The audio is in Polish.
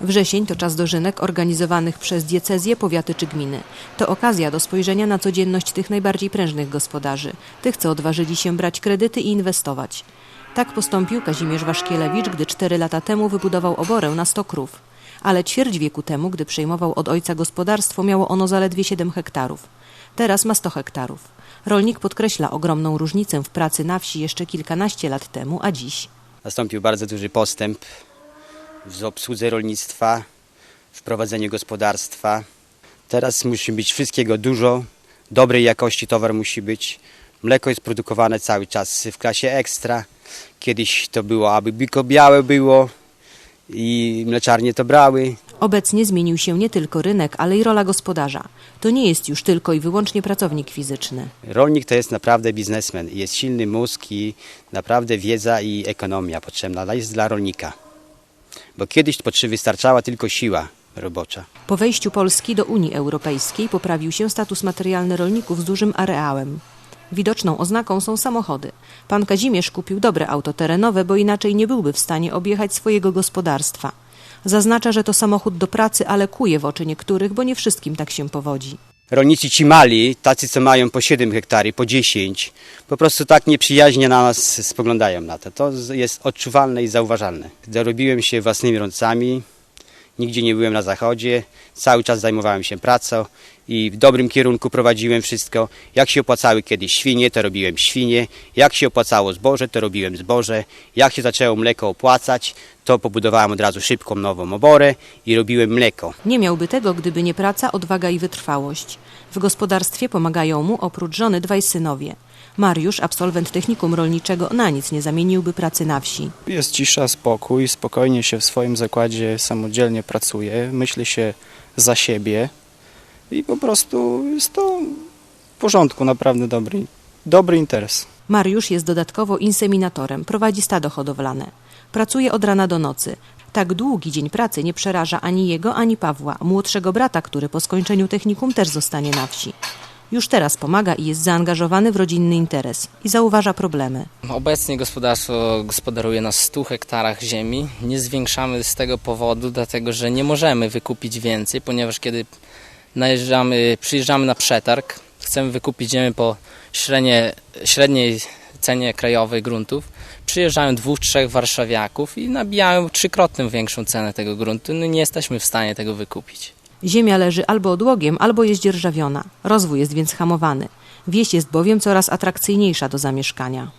Wrzesień to czas dożynek organizowanych przez diecezje, powiaty czy gminy. To okazja do spojrzenia na codzienność tych najbardziej prężnych gospodarzy, tych, co odważyli się brać kredyty i inwestować. Tak postąpił Kazimierz Waszkielewicz, gdy cztery lata temu wybudował oborę na 100 krów. Ale ćwierć wieku temu, gdy przejmował od ojca gospodarstwo, miało ono zaledwie 7 hektarów. Teraz ma 100 hektarów. Rolnik podkreśla ogromną różnicę w pracy na wsi jeszcze kilkanaście lat temu, a dziś. Nastąpił bardzo duży postęp w obsłudze rolnictwa, w prowadzeniu gospodarstwa. Teraz musi być wszystkiego dużo, dobrej jakości towar musi być. Mleko jest produkowane cały czas w klasie ekstra. Kiedyś to było, aby biko białe było i mleczarnie to brały. Obecnie zmienił się nie tylko rynek, ale i rola gospodarza. To nie jest już tylko i wyłącznie pracownik fizyczny. Rolnik to jest naprawdę biznesmen. Jest silny mózg i naprawdę wiedza i ekonomia potrzebna jest dla rolnika. Bo kiedyś wystarczała tylko siła robocza. Po wejściu Polski do Unii Europejskiej poprawił się status materialny rolników z dużym areałem. Widoczną oznaką są samochody. Pan Kazimierz kupił dobre auto terenowe, bo inaczej nie byłby w stanie objechać swojego gospodarstwa. Zaznacza, że to samochód do pracy, ale kuje w oczy niektórych, bo nie wszystkim tak się powodzi. Rolnicy ci mali, tacy co mają po 7 hektary, po 10, po prostu tak nieprzyjaźnie na nas spoglądają na to. To jest odczuwalne i zauważalne. Dorobiłem się własnymi ręcami, nigdzie nie byłem na zachodzie, cały czas zajmowałem się pracą i w dobrym kierunku prowadziłem wszystko. Jak się opłacały kiedyś świnie, to robiłem świnie. Jak się opłacało zboże, to robiłem zboże. Jak się zaczęło mleko opłacać, to pobudowałem od razu szybką nową oborę i robiłem mleko. Nie miałby tego, gdyby nie praca, odwaga i wytrwałość. W gospodarstwie pomagają mu oprócz żony dwaj synowie. Mariusz, absolwent technikum rolniczego, na nic nie zamieniłby pracy na wsi. Jest cisza, spokój, spokojnie się w swoim zakładzie samodzielnie pracuje, myśli się za siebie i po prostu jest to w porządku, naprawdę dobry, dobry interes. Mariusz jest dodatkowo inseminatorem, prowadzi stado hodowlane. Pracuje od rana do nocy. Tak długi dzień pracy nie przeraża ani jego, ani Pawła, młodszego brata, który po skończeniu technikum też zostanie na wsi. Już teraz pomaga i jest zaangażowany w rodzinny interes i zauważa problemy. Obecnie gospodarstwo gospodaruje na 100 hektarach ziemi. Nie zwiększamy z tego powodu, dlatego że nie możemy wykupić więcej, ponieważ kiedy przyjeżdżamy na przetarg, chcemy wykupić ziemię po średnie, średniej cenie krajowej gruntów, przyjeżdżają dwóch, trzech warszawiaków i nabijają trzykrotnie większą cenę tego gruntu. No nie jesteśmy w stanie tego wykupić. Ziemia leży albo odłogiem, albo jest dzierżawiona. Rozwój jest więc hamowany. Wieś jest bowiem coraz atrakcyjniejsza do zamieszkania.